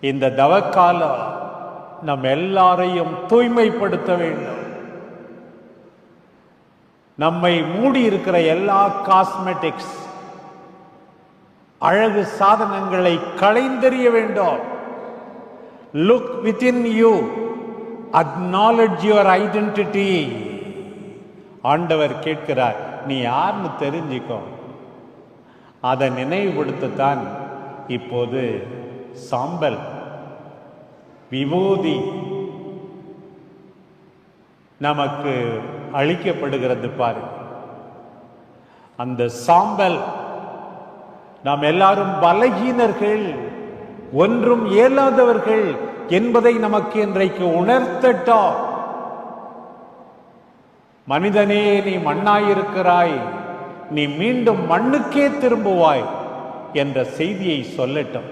இந்த தவக்காலம் நம் எல்லாரையும் தூய்மைப்படுத்த வேண்டும். நம்மை மூடி இருக்கிற எல்லா காஸ்மெட்டிக்ஸ் அழகு சாதனங்களை களைந்தெறிய வேண்டும். Look within you acknowledge your identity ஆண்டவர் கேட்கிறார் நீ யாருன்னு தெரிஞ்சுக்கோ. அதை நினைவுபடுத்தத்தான் இப்போது சாம்பல் விபூதி நமக்கு அளிக்கப்படுகிறது பாரு. அந்த சாம்பல் நாம் எல்லாரும் பலகீனர்கள் ஒன்றும் இயலாதவர்கள் என்பதை நமக்கு இன்றைக்கு உணர்த்தட்டோம் மனிதனே நீ மண்ணாயிருக்கிறாய் நீ மீண்டும் மண்ணுக்கே திரும்புவாய் என்ற செய்தியை சொல்லட்டும்.